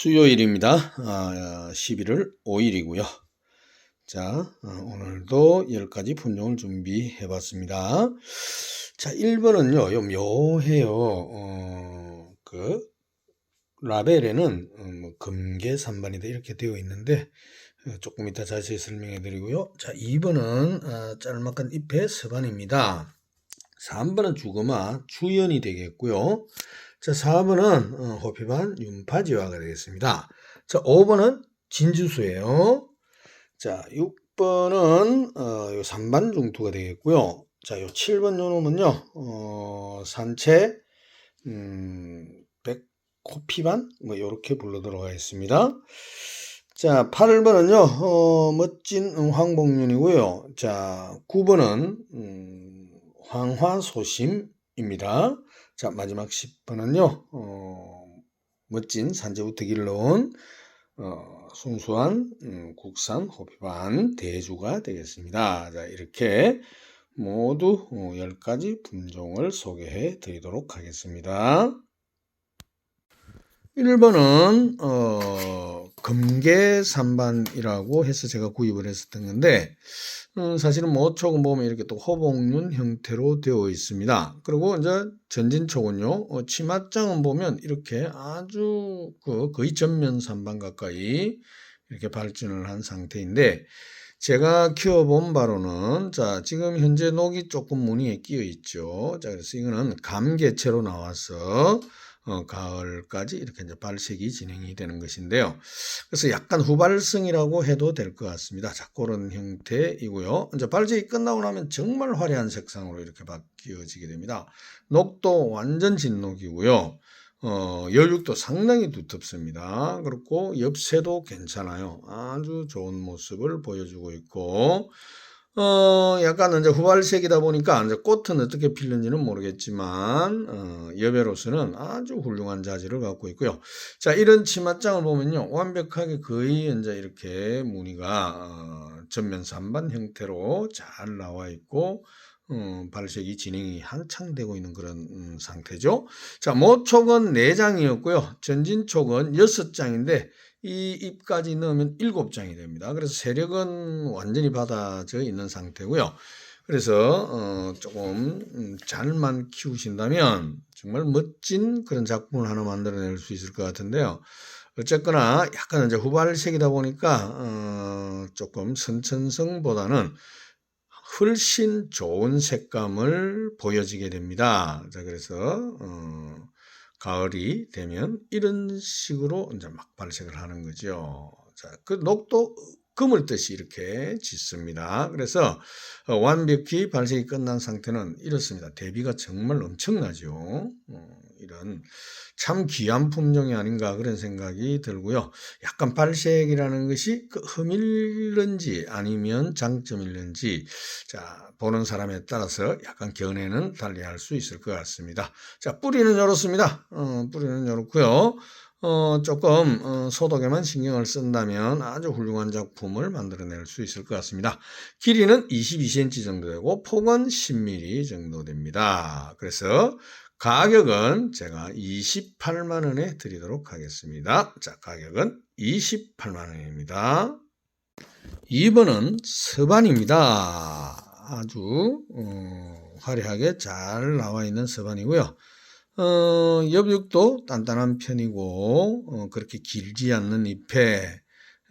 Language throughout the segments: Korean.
수요일입니다. 아, 11월 5일이고요. 자, 어, 오늘도 10가지 품종을 준비해 봤습니다. 자, 1번은요, 요 묘해요. 어, 그, 라벨에는 어, 뭐 금계 3반이다 이렇게 되어 있는데, 어, 조금 이따 자세히 설명해 드리고요. 자, 2번은 아, 짤막한 잎의 서반입니다. 3번은 주거마 주연이 되겠고요. 자, 4번은 어, 호피반 윤파지화가 되겠습니다. 자, 5번은 진주수예요. 자, 6번은 어, 요 3반 중투가 되겠고요. 자, 요 7번 요 놈은요. 어, 산채 음, 백호피반 뭐 요렇게 불러 들어가겠습니다. 자, 8번은요. 어, 멋진 황복륜이고요. 자, 9번은 음, 황화소심입니다. 자, 마지막 10번은요, 어, 멋진 산재부터 길러온 어, 순수한 음, 국산 호피반 대주가 되겠습니다. 자, 이렇게 모두 어, 10가지 품종을 소개해 드리도록 하겠습니다. 1번은 어, 금계산반이라고 해서 제가 구입을 했었던 건데 음, 사실은 모촉은 보면 이렇게 또 호복륜 형태로 되어 있습니다. 그리고 이제 전진촉은요, 어, 치맛장은 보면 이렇게 아주 그 거의 전면 산반 가까이 이렇게 발전을 한 상태인데 제가 키워본 바로는 자 지금 현재 녹이 조금 무늬에 끼어 있죠. 자 그래서 이거는 감개체로 나와서 어, 가을까지 이렇게 이제 발색이 진행이 되는 것인데요. 그래서 약간 후발성이라고 해도 될 것 같습니다. 자, 그런 형태이고요. 이제 발색이 끝나고 나면 정말 화려한 색상으로 이렇게 바뀌어지게 됩니다. 녹도 완전 진녹이고요. 어, 열육도 상당히 두텁습니다. 그렇고 엽새도 괜찮아요. 아주 좋은 모습을 보여주고 있고 어, 약간 이제 후발색이다 보니까 이제 꽃은 어떻게 필는지는 모르겠지만 어, 여배로서는 아주 훌륭한 자질을 갖고 있고요. 자, 이런 치맛장을 보면요, 완벽하게 거의 이제 이렇게 무늬가 어, 전면 산반 형태로 잘 나와 있고. 어, 발색이 진행이 한창 되고 있는 그런 음, 상태죠. 자, 모촉은 4장이었고요. 전진촉은 6장인데 이 잎까지 넣으면 7장이 됩니다. 그래서 세력은 완전히 받아져 있는 상태고요. 그래서 어, 조금 음, 잘만 키우신다면 정말 멋진 그런 작품을 하나 만들어낼 수 있을 것 같은데요. 어쨌거나 약간 이제 후발색이다 보니까 어, 조금 선천성보다는 훨씬 좋은 색감을 보여지게 됩니다. 자, 그래서, 어, 가을이 되면 이런 식으로 이제 막 발색을 하는 거죠. 자, 그 녹도 뜻이 이렇게 짙습니다. 그래서 어, 완벽히 발색이 끝난 상태는 이렇습니다. 대비가 정말 엄청나죠. 어, 이런 참 귀한 품종이 아닌가 그런 생각이 들고요. 약간 발색이라는 것이 그 흠일는지 아니면 장점일는지 자 보는 사람에 따라서 약간 견해는 달리할 수 있을 것 같습니다. 자 뿌리는 이렇습니다. 어, 뿌리는 이렇고요. 어, 조금 어, 소독에만 신경을 쓴다면 아주 훌륭한 작품을 만들어낼 수 있을 것 같습니다. 길이는 22cm 정도 되고 폭은 10mm 정도 됩니다. 그래서 가격은 제가 28만 원에 드리도록 하겠습니다. 자, 가격은 28만 원입니다. 2번은 서반입니다. 아주 어, 화려하게 잘 나와 있는 서반이고요. 어, 엽육도 단단한 편이고 어, 그렇게 길지 않는 잎에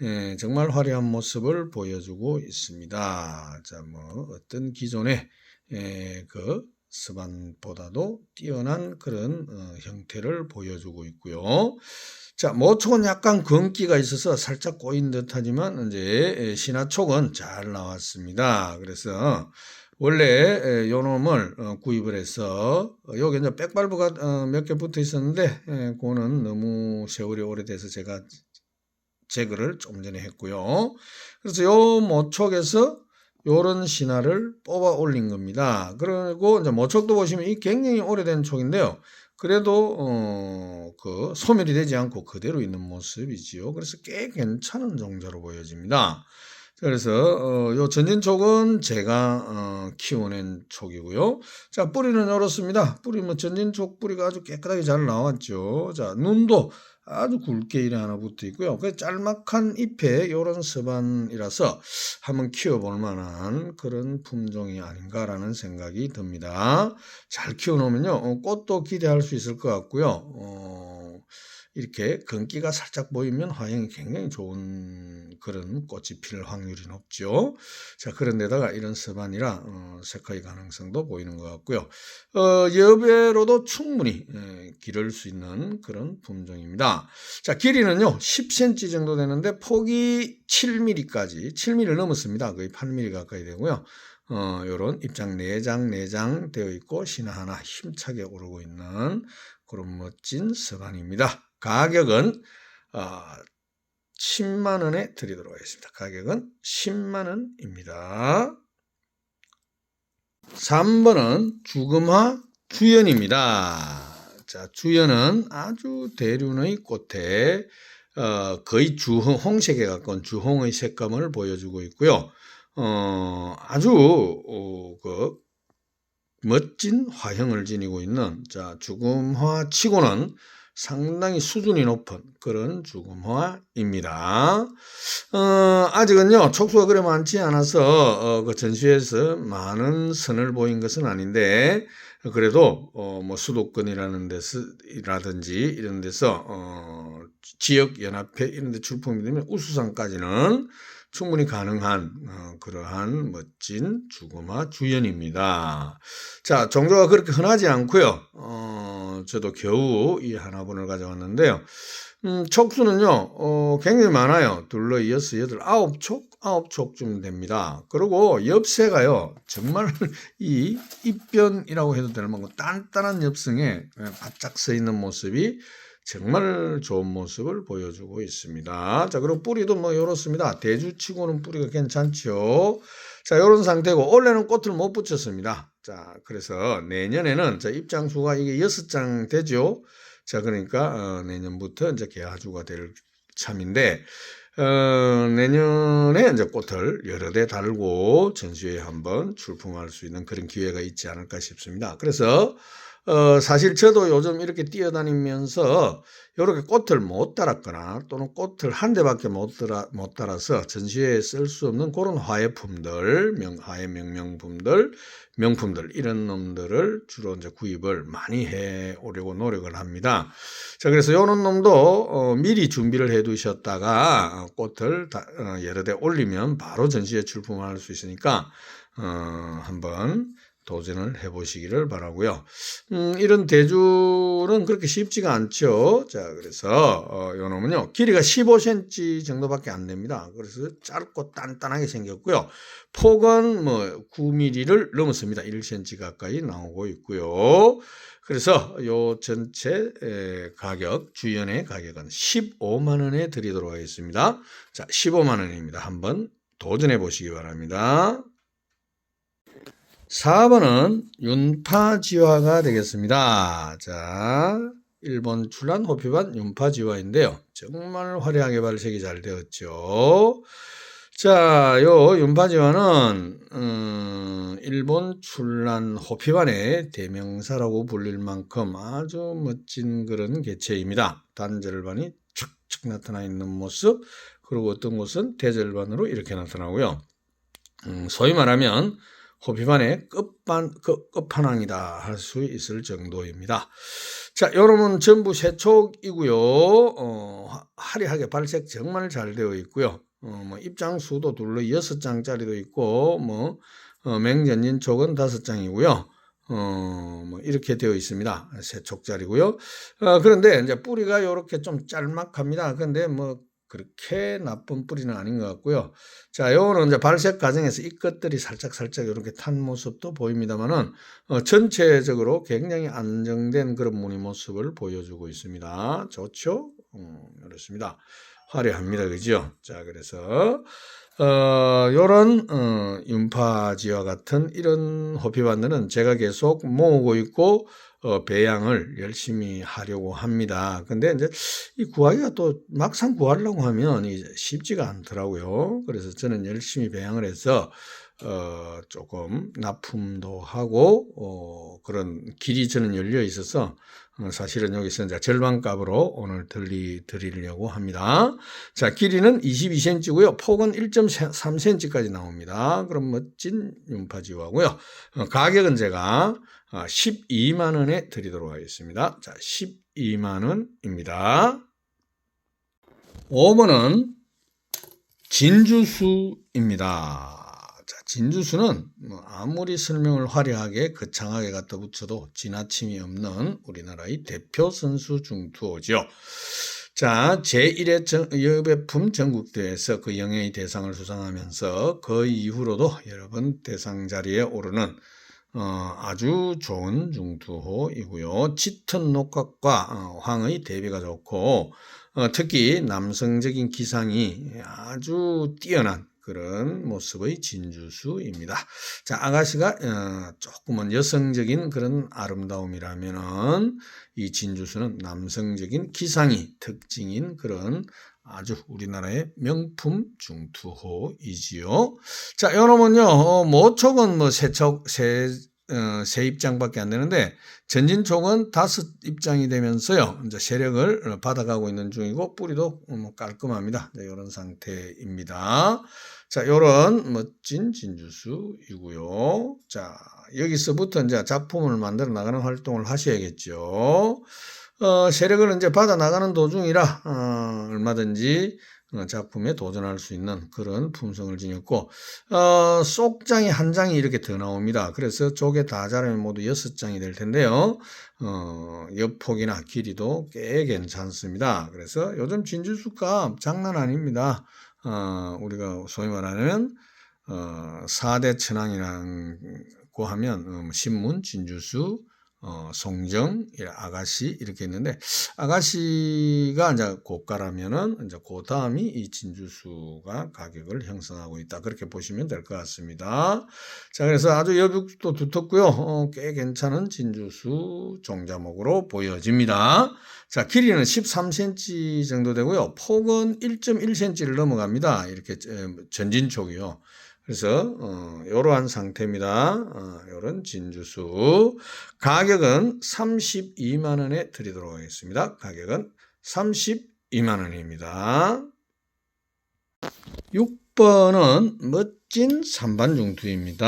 예, 정말 화려한 모습을 보여주고 있습니다. 자, 뭐 어떤 기존의 예, 그 스반보다도 뛰어난 그런 어, 형태를 보여주고 있고요. 자, 모촉은 약간 검기가 있어서 살짝 꼬인 듯하지만 이제 신화촉은 잘 나왔습니다. 그래서 원래 요 놈을 어, 구입을 해서 어, 여기 이제 백발브가 어, 몇개 붙어 있었는데 그거는 너무 세월이 오래돼서 제가 제거를 좀 전에 했고요. 그래서 요 모촉에서 요런 신화를 뽑아 올린 겁니다. 그리고 이제 모촉도 보시면 이 굉장히 오래된 촉인데요. 그래도 어 그 소멸이 되지 않고 그대로 있는 모습이지요. 그래서 꽤 괜찮은 종자로 보여집니다. 그래서 어, 요 전진촉은 제가 어, 키워낸 촉이고요. 자 뿌리는 이렇습니다. 뿌리 뭐 전진촉 뿌리가 아주 깨끗하게 잘 나왔죠. 자 눈도 아주 굵게 이래 하나 붙어 있고요. 그 짤막한 잎에 이런 서반이라서 한번 키워볼 만한 그런 품종이 아닌가라는 생각이 듭니다. 잘 키워놓으면요, 어, 꽃도 기대할 수 있을 것 같고요. 어, 이렇게 건기가 살짝 보이면 화형이 굉장히 좋은 그런 꽃이 필 확률이 높죠. 자, 그런데다가 이런 서반이라 어, 색화의 가능성도 보이는 것 같고요. 어, 여배로도 충분히 예, 기를 수 있는 그런 품종입니다. 자, 길이는요, 10cm 정도 되는데 폭이 7mm까지, 7mm 넘었습니다. 거의 8mm 가까이 되고요. 어, 요런 입장 4장, 4장 되어 있고, 신화 하나 힘차게 오르고 있는 그런 멋진 서반입니다. 가격은, 어, 10만 원에 드리도록 하겠습니다. 가격은 10만 원입니다. 3번은 주금화 주연입니다. 자, 주연은 아주 대륜의 꽃에 어, 거의 주홍, 홍색에 가까운 주홍의 색감을 보여주고 있고요. 어, 아주 어, 그 멋진 화형을 지니고 있는 자, 주금화 치고는 상당히 수준이 높은 그런 죽음화입니다. 어, 아직은요, 촉수가 그래 많지 않아서, 어, 그 전시회에서 많은 선을 보인 것은 아닌데, 그래도, 어, 뭐, 수도권이라는 데서, 라든지 이런 데서, 어, 지역 연합회 이런 데 출품이 되면 우수상까지는 충분히 가능한 어, 그러한 멋진 죽음화 주연입니다. 자, 종조가 그렇게 흔하지 않고요. 어, 저도 겨우 이 하나분을 가져왔는데요. 음, 촉수는요, 어, 굉장히 많아요. 둘러 이어서 여덟, 아홉 촉, 아홉 촉쯤 됩니다. 그리고 엽새가요, 정말 이 입변이라고 해도 될 만큼 단단한 엽성에 바짝 서 있는 모습이 정말 좋은 모습을 보여주고 있습니다. 자, 그리고 뿌리도 뭐 이렇습니다. 대주치고는 뿌리가 괜찮죠. 자, 이런 상태고 올해는 꽃을 못 붙였습니다. 자, 그래서 내년에는 자, 입장수가 이게 여섯 장 되죠. 자, 그러니까 어, 내년부터 이제 개화주가 될 참인데 어, 내년에 이제 꽃을 여러 대 달고 전시회에 한번 출품할 수 있는 그런 기회가 있지 않을까 싶습니다. 그래서 어, 사실 저도 요즘 이렇게 뛰어다니면서 이렇게 꽃을 못 달았거나 또는 꽃을 한 대밖에 못, 달아, 못 달아서 전시회에 쓸 수 없는 그런 화해품들, 명, 화해 명명품들, 명품들, 이런 놈들을 주로 이제 구입을 많이 해 오려고 노력을 합니다. 자, 그래서 요런 놈도 어, 미리 준비를 해 두셨다가 꽃을 다, 어, 여러 대 올리면 바로 전시회 출품할 수 있으니까 어, 한번 도전을 해보시기를 바라고요. 음, 이런 대주는 그렇게 쉽지가 않죠. 자, 그래서 어, 요 놈은요 길이가 15cm 정도밖에 안 됩니다. 그래서 짧고 단단하게 생겼고요. 폭은 뭐 9mm를 넘었습니다. 1cm 가까이 나오고 있고요. 그래서 요 전체 가격 주연의 가격은 15만 원에 드리도록 하겠습니다. 자, 15만 원입니다. 한번 도전해 보시기 바랍니다. 4번은 윤파지화가 되겠습니다. 자, 일본 출란 호피반 윤파지화인데요. 정말 화려하게 발색이 잘 되었죠. 자, 요 윤파지화는 음, 일본 출란 호피반의 대명사라고 불릴 만큼 아주 멋진 그런 개체입니다. 단절반이 축축 나타나 있는 모습, 그리고 어떤 곳은 대절반으로 이렇게 나타나고요. 음, 소위 말하면 호피반의 끝반, 끝, 끝판왕이다 할 수 있을 정도입니다. 자, 여러분 전부 세촉이고요. 어, 화려하게 발색 정말 잘 되어 있고요. 어, 뭐 입장 수도 둘러 여섯 장짜리도 있고, 뭐, 어, 맹전진 촉은 다섯 장이고요. 어, 뭐, 이렇게 되어 있습니다. 세촉짜리고요. 어, 그런데 이제 뿌리가 이렇게 좀 짤막합니다. 근데 뭐, 그렇게 나쁜 뿌리는 아닌 것 같고요. 자, 요거는 이제 발색 과정에서 이 것들이 살짝 살짝 이렇게 탄 모습도 보입니다만은 어, 전체적으로 굉장히 안정된 그런 무늬 모습을 보여주고 있습니다. 좋죠? 음, 이렇습니다. 화려합니다. 그죠? 자, 그래서 어, 요런 어, 윤파지와 같은 이런 호피반들은 제가 계속 모으고 있고 어, 배양을 열심히 하려고 합니다. 근데 이제 이 구하기가 또 막상 구하려고 하면 쉽지가 않더라고요. 그래서 저는 열심히 배양을 해서 어, 조금 납품도 하고, 어, 그런 길이 저는 열려 있어서, 어, 사실은 여기서 이제 절반값으로 오늘 들리, 드리려고 합니다. 자, 길이는 22cm고요. 폭은 1.3cm까지 나옵니다. 그럼 멋진 윤파지호하고요. 어, 가격은 제가 12만 원에 드리도록 하겠습니다. 자, 12만 원입니다. 5번은 진주수입니다. 자, 진주수는 뭐 아무리 설명을 화려하게 거창하게 갖다 붙여도 지나침이 없는 우리나라의 대표 선수 중투호죠. 자, 제1회 여배품 전국대회에서 그 영예의 대상을 수상하면서 그 이후로도 여러 번 대상 자리에 오르는 어, 아주 좋은 중투호이고요. 짙은 녹각과 어, 황의 대비가 좋고 어, 특히 남성적인 기상이 아주 뛰어난 그런 모습의 진주수입니다. 자, 아가씨가 어, 조금은 여성적인 그런 아름다움이라면은 이 진주수는 남성적인 기상이 특징인 그런 아주 우리나라의 명품 중투호이지요. 자, 요놈은요, 어, 모촉은 뭐 세척, 세, 어, 세 입장밖에 안 되는데, 전진촉은 다섯 입장이 되면서요, 이제 세력을 받아가고 있는 중이고, 뿌리도 뭐 깔끔합니다. 네, 이런 상태입니다. 자, 요런 멋진 진주수이고요. 자, 여기서부터 이제 작품을 만들어 나가는 활동을 하셔야겠죠. 어, 세력을 이제 받아 나가는 도중이라 어, 얼마든지 어, 작품에 도전할 수 있는 그런 품성을 지녔고 어, 속장이 한 장이 이렇게 더 나옵니다. 그래서 쪽에 다 자르면 모두 여섯 장이 될 텐데요. 어, 옆폭이나 길이도 꽤 괜찮습니다. 그래서 요즘 진주수값 장난 아닙니다. 어, 우리가 소위 말하는 어, 4대 천왕이라고 하면 음, 신문, 진주수, 어, 송정, 아가씨 이렇게 있는데 아가씨가 이제 고가라면은 이제 그 다음이 이 진주수가 가격을 형성하고 있다 그렇게 보시면 될 것 같습니다. 자 그래서 아주 여백도 두텁고요, 어, 꽤 괜찮은 진주수 종자목으로 보여집니다. 자 길이는 13cm 정도 되고요, 폭은 1.1cm를 넘어갑니다. 이렇게 전진촉이요. 그래서 어, 이러한 상태입니다. 어, 이런 진주수 가격은 32만 원에 드리도록 하겠습니다. 가격은 32만 원입니다. 6번은 멋진 산반중투입니다.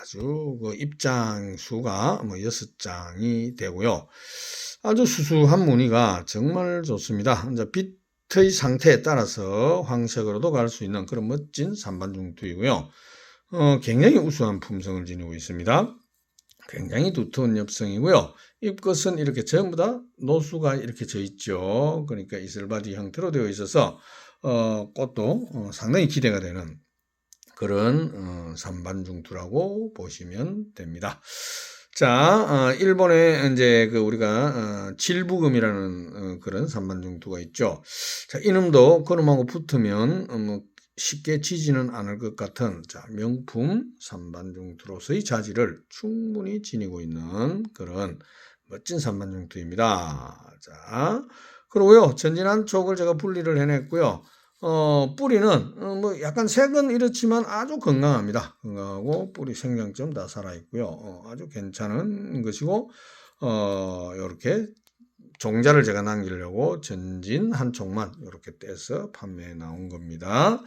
아주 그 입장 수가 뭐 6장이 되고요. 아주 수수한 무늬가 정말 좋습니다. 이제 빛 의 상태에 따라서 황색으로도 갈 수 있는 그런 멋진 산반중투이고요. 어, 굉장히 우수한 품성을 지니고 있습니다. 굉장히 두터운 엽성이고요. 입것은 이렇게 전부 다 노수가 이렇게 져 있죠. 그러니까 이슬바디 형태로 되어 있어서 어, 꽃도 어, 상당히 기대가 되는 그런 어, 산반중투라고 보시면 됩니다. 자, 어, 일본에 이제 그 우리가 어, 질부금이라는 어, 그런 산반중투가 있죠. 자, 이놈도 그놈하고 붙으면 어, 뭐 쉽게 지지는 않을 것 같은 자, 명품 산반중투로서의 자질을 충분히 지니고 있는 그런 멋진 산반중투입니다. 자, 그리고요 전진한 쪽을 제가 분리를 해냈고요. 어, 뿌리는 어, 뭐 약간 색은 이렇지만 아주 건강합니다. 건강하고 뿌리 생장점 다 살아 있고요. 어, 아주 괜찮은 것이고 어, 이렇게 종자를 제가 남기려고 전진 한 촉만 이렇게 떼서 판매해 나온 겁니다.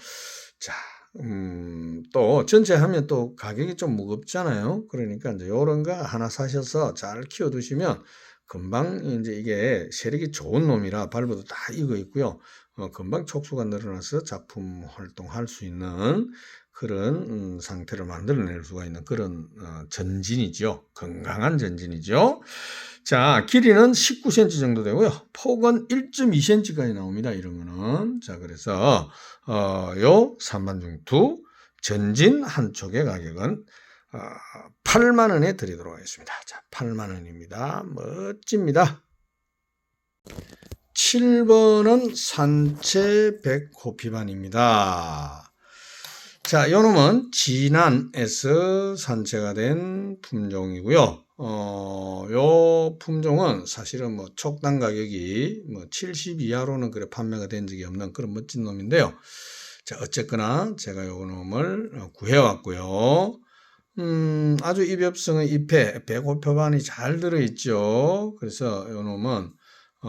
자, 음, 또 전체 하면 또 가격이 좀 무겁잖아요. 그러니까 이제 이런 거 하나 사셔서 잘 키워 두시면 금방 이제 이게 세력이 좋은 놈이라 발부도 다 익어 있고요. 어, 금방 촉수가 늘어나서 작품 활동할 수 있는 그런 음, 상태를 만들어낼 수가 있는 그런 어, 전진이죠. 건강한 전진이죠. 자, 길이는 19cm 정도 되고요. 폭은 1.2cm까지 나옵니다. 이러면은. 자, 그래서, 어, 요 3반중투 전진 한 촉의 가격은 어, 8만 원에 드리도록 하겠습니다. 자, 8만 원입니다. 멋집니다. 7번은 산채 백호피반입니다. 자, 요 놈은 진안에서 산채가 된 품종이고요. 어, 요 품종은 사실은 뭐 촉당 가격이 뭐 70 이하로는 그래 판매가 된 적이 없는 그런 멋진 놈인데요. 자, 어쨌거나 제가 요 놈을 어, 구해왔고요. 음, 아주 입엽성의 잎에 배고표반이 잘 들어있죠. 그래서 요 놈은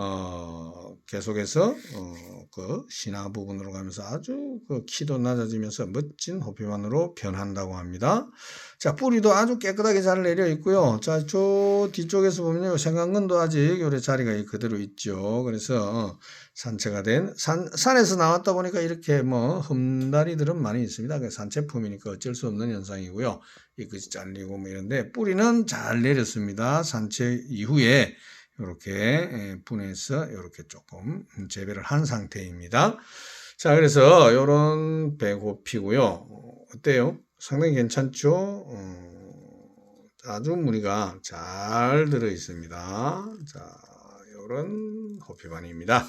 어, 계속해서 어, 그 신화 부분으로 가면서 아주 그 키도 낮아지면서 멋진 호피반으로 변한다고 합니다. 자, 뿌리도 아주 깨끗하게 잘 내려 있고요. 자, 저 뒤쪽에서 보면요. 생강근도 아직 요래 자리가 그대로 있죠. 그래서 산채가 된 산, 산에서 나왔다 보니까 이렇게 뭐 흠다리들은 많이 있습니다. 그 산채품이니까 어쩔 수 없는 현상이고요. 이 끝이 잘리고 뭐 이런데 뿌리는 잘 내렸습니다. 산채 이후에 이렇게 분해서 이렇게 조금 재배를 한 상태입니다. 자, 그래서 이런 배고피고요. 어때요? 상당히 괜찮죠? 어, 아주 무늬가 잘 들어 있습니다. 자, 이런 호피반입니다.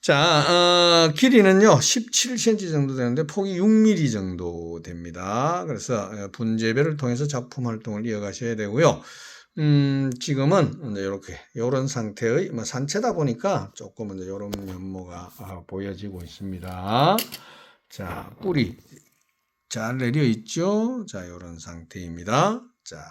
자, 어, 길이는요, 17cm 정도 되는데 폭이 6mm 정도 됩니다. 그래서 분재배를 통해서 작품 활동을 이어가셔야 되고요. 음, 지금은 이제 이렇게 이런 상태의 뭐 산채다 보니까 조금 이제 이런 면모가 아, 보여지고 있습니다. 자, 뿌리 잘 내려 있죠? 자, 이런 상태입니다. 자,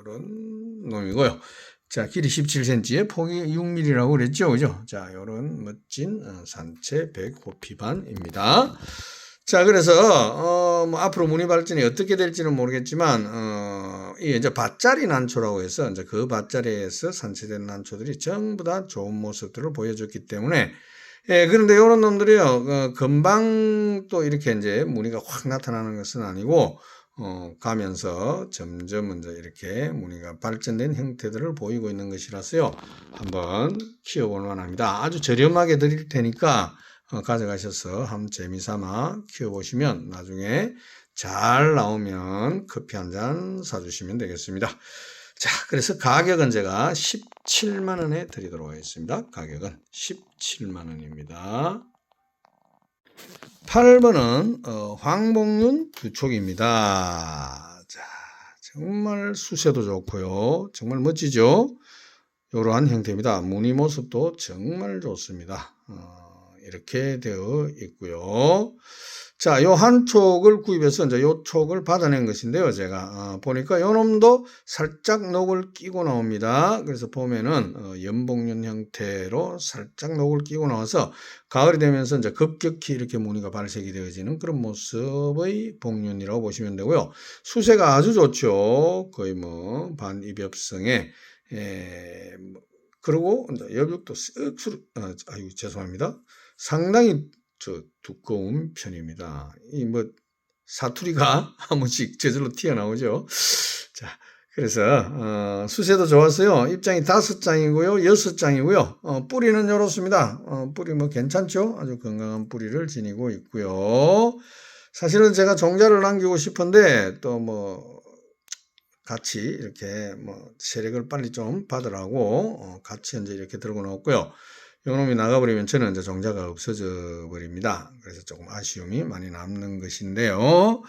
이런 놈이고요. 자, 길이 17cm에 폭이 6mm라고 그랬죠? 그죠? 자, 이런 멋진 어, 산채 백호피반입니다. 자, 그래서, 어, 뭐, 앞으로 문의 발전이 어떻게 될지는 모르겠지만, 어, 이 이제 밭자리 난초라고 해서, 이제 그 밭자리에서 산채된 난초들이 전부 다 좋은 모습들을 보여줬기 때문에, 예, 그런데 이런 놈들이요, 어, 금방 또 이렇게 이제 무늬가 확 나타나는 것은 아니고, 어, 가면서 점점 이제 이렇게 무늬가 발전된 형태들을 보이고 있는 것이라서요, 한번 키워볼 만합니다. 아주 저렴하게 드릴 테니까, 어, 가져가셔서 한번 재미삼아 키워보시면 나중에 잘 나오면 커피 한 잔 사주시면 되겠습니다. 자, 그래서 가격은 제가 17만원에 드리도록 하겠습니다. 가격은 17만원입니다. 8번은 어, 황복륜 두 촉입니다. 자, 정말 수세도 좋고요. 정말 멋지죠? 이러한 형태입니다. 무늬 모습도 정말 좋습니다. 어, 이렇게 되어 있고요. 자, 요 한 촉을 구입해서 이제 요 촉을 받아낸 것인데요. 제가 어, 보니까 요 놈도 살짝 녹을 끼고 나옵니다. 그래서 보면은 어, 연복륜 형태로 살짝 녹을 끼고 나와서 가을이 되면서 이제 급격히 이렇게 무늬가 발색이 되어지는 그런 모습의 복륜이라고 보시면 되고요. 수세가 아주 좋죠. 거의 뭐 반입엽성에 에, 뭐, 그리고 여백도 쓱 수, 어, 아유 죄송합니다. 상당히 저 두꺼운 편입니다. 이 뭐 사투리가 한 번씩 저절로 튀어나오죠. 자, 그래서 어, 수세도 좋았어요. 입장이 다섯 장이고요, 여섯 장이고요. 어, 뿌리는 이렇습니다. 어, 뿌리 뭐 괜찮죠? 아주 건강한 뿌리를 지니고 있고요. 사실은 제가 종자를 남기고 싶은데 또 뭐 같이 이렇게 뭐 세력을 빨리 좀 받으라고 어, 같이 이제 이렇게 들고 나왔고요. 요놈이 나가버리면 저는 이제 종자가 없어져 버립니다. 그래서 조금 아쉬움이 많이 남는 것인데요.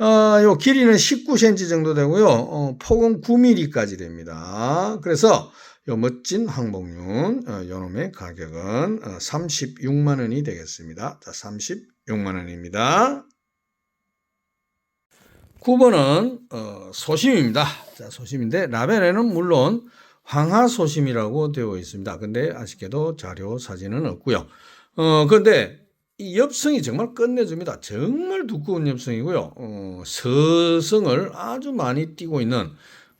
어, 요 길이는 19cm 정도 되고요. 어, 폭은 9mm까지 됩니다. 그래서 요 멋진 황복륜 어, 요놈의 가격은 어, 36만 원이 되겠습니다. 자, 36만 원입니다. 9번은 어, 소심입니다. 자, 소심인데 라벨에는 물론 황하소심이라고 되어 있습니다. 근데 아쉽게도 자료 사진은 없고요. 어, 그런데 이 엽성이 정말 끝내줍니다. 정말 두꺼운 엽성이고요. 어, 서성을 아주 많이 띠고 있는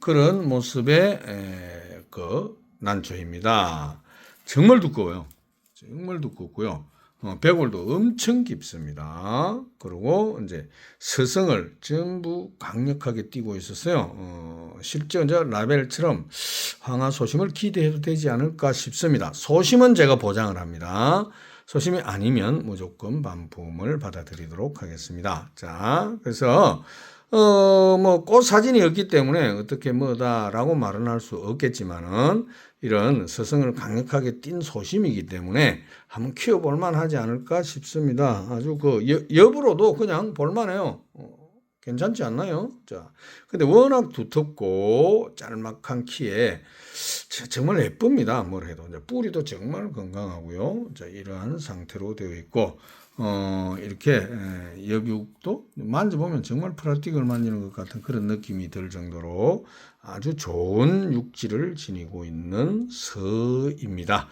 그런 모습의 에, 그 난초입니다. 정말 두꺼워요. 정말 두껍고요. 어, 백골도 엄청 깊습니다. 그리고 이제 서성을 전부 강력하게 띄고 있었어요. 어, 실제 이제 라벨처럼 황화 소심을 기대해도 되지 않을까 싶습니다. 소심은 제가 보장을 합니다. 소심이 아니면 무조건 반품을 받아들이도록 하겠습니다. 자, 그래서 어, 뭐, 꽃 사진이 없기 때문에 어떻게 뭐다라고 말은 할 수 없겠지만은 이런 서성을 강력하게 띈 소심이기 때문에 한번 키워볼 만 하지 않을까 싶습니다. 아주 그 여, 여부로도 그냥 볼만해요. 어, 괜찮지 않나요? 자, 근데 워낙 두텁고 짤막한 키에 정말 예쁩니다. 뭘 해도. 뿌리도 정말 건강하고요. 자, 이러한 상태로 되어 있고, 어, 이렇게 에, 여육도 만져보면 정말 플라스틱을 만지는 것 같은 그런 느낌이 들 정도로 아주 좋은 육질을 지니고 있는 서입니다.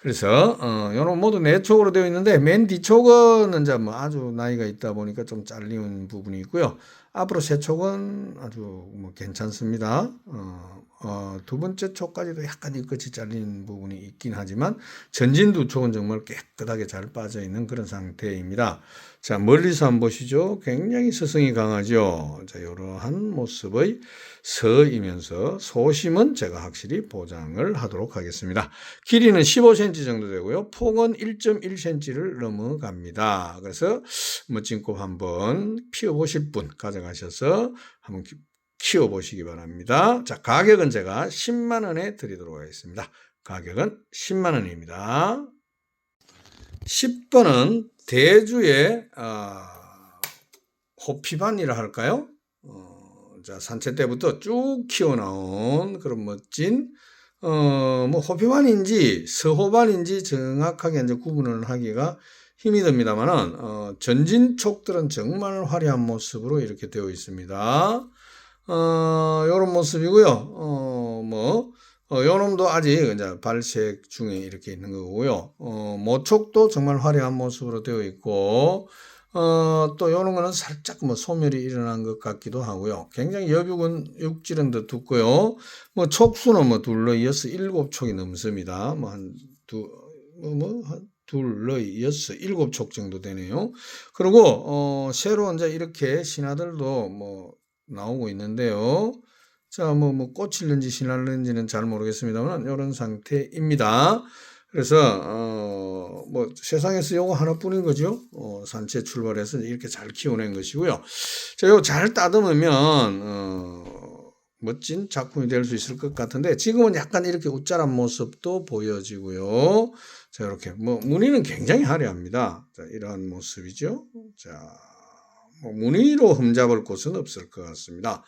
그래서 어, 요런 모두 네 촉으로 되어 있는데 맨 뒤촉은 이제 뭐 아주 나이가 있다 보니까 좀 잘리는 부분이 있고요. 앞으로 세 촉은 아주 뭐 괜찮습니다. 어, 어, 두 번째 촉까지도 약간 이 끝이 잘린 부분이 있긴 하지만 전진 두 촉은 정말 깨끗하게 잘 빠져 있는 그런 상태입니다. 자, 멀리서 한번 보시죠. 굉장히 스성이 강하죠. 자, 이러한 모습의 서이면서 소심은 제가 확실히 보장을 하도록 하겠습니다. 길이는 15cm 정도 되고요. 폭은 1.1cm를 넘어갑니다. 그래서 멋진 꽃 한번 피워보실 분 가져가셔서 한번 키- 키워보시기 바랍니다. 자, 가격은 제가 10만원에 드리도록 하겠습니다. 가격은 10만원입니다. 10번은 대주의 아, 호피반이라 할까요? 어, 자 산채 때부터 쭉 키워나온 그런 멋진 어, 뭐 호피반인지 서호반인지 정확하게 이제 구분을 하기가 힘이 듭니다만은 어, 전진촉들은 정말 화려한 모습으로 이렇게 되어 있습니다. 어, 요런 모습이고요. 어, 뭐 어, 요놈도 아직 이제 발색 중에 이렇게 있는 거고요. 어, 모촉도 정말 화려한 모습으로 되어 있고, 어, 또 요런 거는 살짝 뭐 소멸이 일어난 것 같기도 하고요. 굉장히 여육은, 육질은 더 두고요. 뭐 촉수는 뭐 둘러 이어서 일곱 촉이 넘습니다. 뭐 한 두, 뭐, 뭐, 한 둘러 이어서 일곱 촉 정도 되네요. 그리고, 어, 새로 이제 이렇게 신하들도 뭐 나오고 있는데요. 자, 뭐, 뭐, 꽃일는지 신할는지는 잘 모르겠습니다만, 이런 상태입니다. 그래서, 어, 뭐, 세상에서 요거 하나뿐인 거죠. 어, 산채 출발해서 이렇게 잘 키워낸 것이고요. 자, 요거 잘 따듬으면, 어, 멋진 작품이 될 수 있을 것 같은데, 지금은 약간 이렇게 웃자란 모습도 보여지고요. 자, 이렇게, 뭐, 무늬는 굉장히 화려합니다. 자, 이러한 모습이죠. 자, 뭐, 무늬로 흠잡을 곳은 없을 것 같습니다.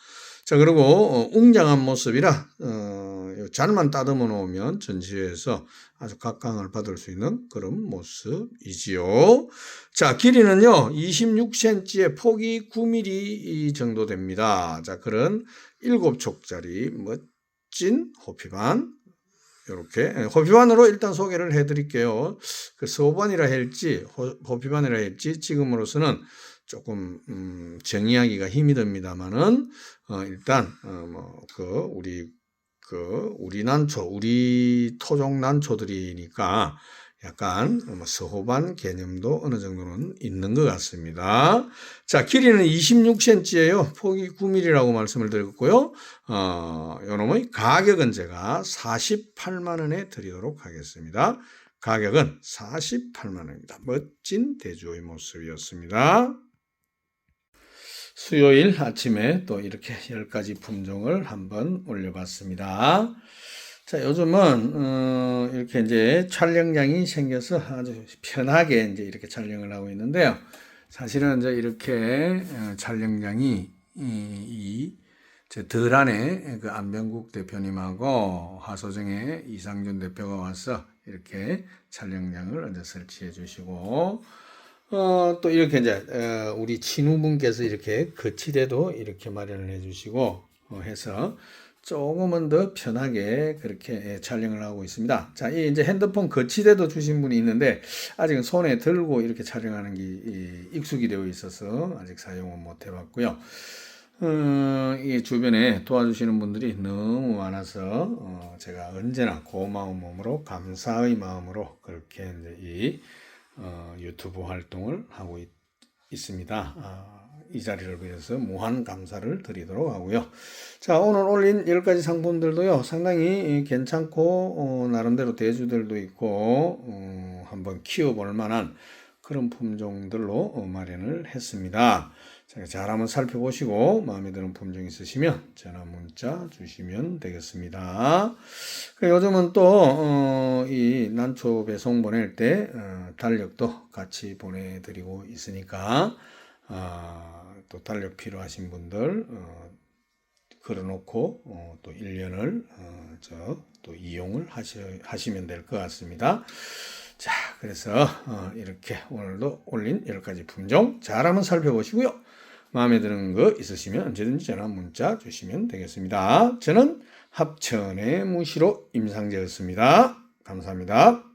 자, 그리고 어, 웅장한 모습이라 어, 잘만 따듬어 놓으면 전시회에서 아주 각광을 받을 수 있는 그런 모습이지요. 자, 길이는요, 26cm에 폭이 9mm 정도 됩니다. 자, 그런 7촉짜리 멋진 호피반. 이렇게 호피반으로 일단 소개를 해드릴게요. 그 소반이라 할지 호, 피반이라 할지 지금으로서는 조금 음, 정의하기가 힘이 듭니다만은 어, 일단 어, 뭐그 우리 그 우리 난초 우리 토종 난초들이니까 약간 뭐 서호반 개념도 어느 정도는 있는 것 같습니다. 자, 길이는 26cm예요. 폭이 9mm라고 말씀을 드렸고요. 어, 요놈의 가격은 제가 48만 원에 드리도록 하겠습니다. 가격은 48만 원입니다. 멋진 대조의 모습이었습니다. 수요일 아침에 또 이렇게 10가지 품종을 한번 올려봤습니다. 자, 요즘은, 어, 이렇게 이제 촬영장이 생겨서 아주 편하게 이제 이렇게 촬영을 하고 있는데요. 사실은 이제 이렇게 어, 촬영장이 이, 이제 덜안에 그 안병국 대표님하고 하소정의 이상준 대표가 와서 이렇게 촬영장을 이제 설치해 주시고 어, 또 이렇게 이제 어, 우리 친구분께서 이렇게 거치대도 이렇게 마련을 해주시고 어, 해서 조금은 더 편하게 그렇게 예, 촬영을 하고 있습니다. 자, 이 이제 핸드폰 거치대도 주신 분이 있는데 아직은 손에 들고 이렇게 촬영하는 게 이, 익숙이 되어 있어서 아직 사용은 못 해봤고요. 어, 이 주변에 도와주시는 분들이 너무 많아서 어, 제가 언제나 고마운 마음으로 감사의 마음으로 그렇게 이제 이 어, 유튜브 활동을 하고 있, 습니다 아, 이 자리를 위해서 무한 감사를 드리도록 하고요. 자, 오늘 올린 10가지 상품들도요, 상당히 괜찮고, 어, 나름대로 대주들도 있고, 어, 한번 키워볼 만한 그런 품종들로 어, 마련을 했습니다. 자, 잘 한번 살펴보시고 마음에 드는 품종 있으시면 전화 문자 주시면 되겠습니다. 그 요즘은 또이 난초 배송 보낼 때 어, 달력도 같이 보내드리고 있으니까 아, 또 달력 필요하신 분들 어, 걸어놓고 어, 또 1년을 어, 저또 이용을 하시, 하시면 될 것 같습니다. 자, 그래서 어, 이렇게 오늘도 올린 여러 가지 품종 잘 한번 살펴보시고요. 마음에 드는 거 있으시면 언제든지 전화 문자 주시면 되겠습니다. 저는 합천의 무시로 임상재였습니다. 감사합니다.